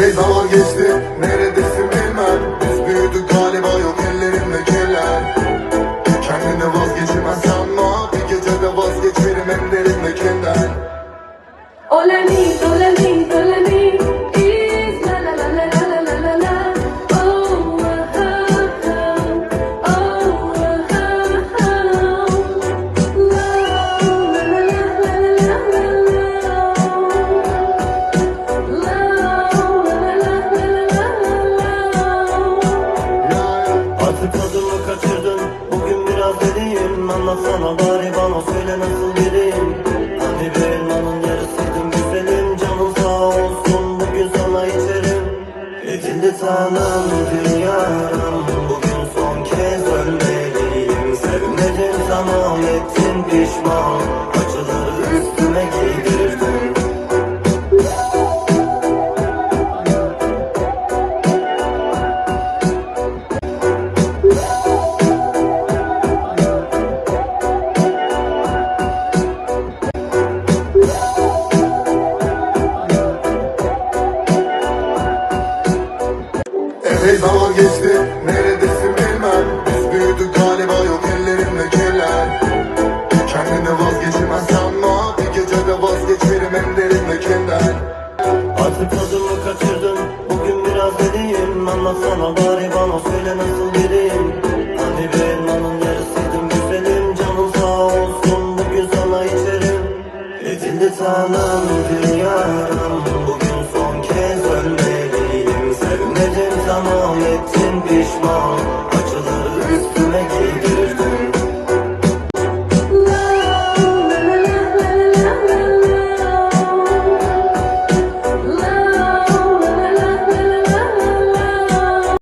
Epey zaman geçti neredesin bilmem. Biz büyüdük galiba yok ellerimde keller. Kendine vazgeçemez sanma Bir gecede vazgeçerim hem derindekinden Oley! anlatsana bari bana söyle nasıl biriyim Hadi be elmanın yarısıydın güzelim Canın sağ olsun. Bugün sana içerim. Edildi tanım dünyanın Bugün son kez ölmeliyim. Sevmedim tamam ettin pişman. Epey zaman geçti. Neredesin bilmem. Biz büyüdük galiba yok ellerimde keller Kendini vazgeçilmez sanma Bir gecede vazgeçerim hem derimde kender Artık tadımı kaçırdım. Bugün biraz deliyim. Anlatsana bari bana söyle nasıl biriyim? Hani bir elmanın yarısıydım güzelim. Canın sağ olsun bugün sana içerim. Edildi tanım dünyam Bugün ettim pişman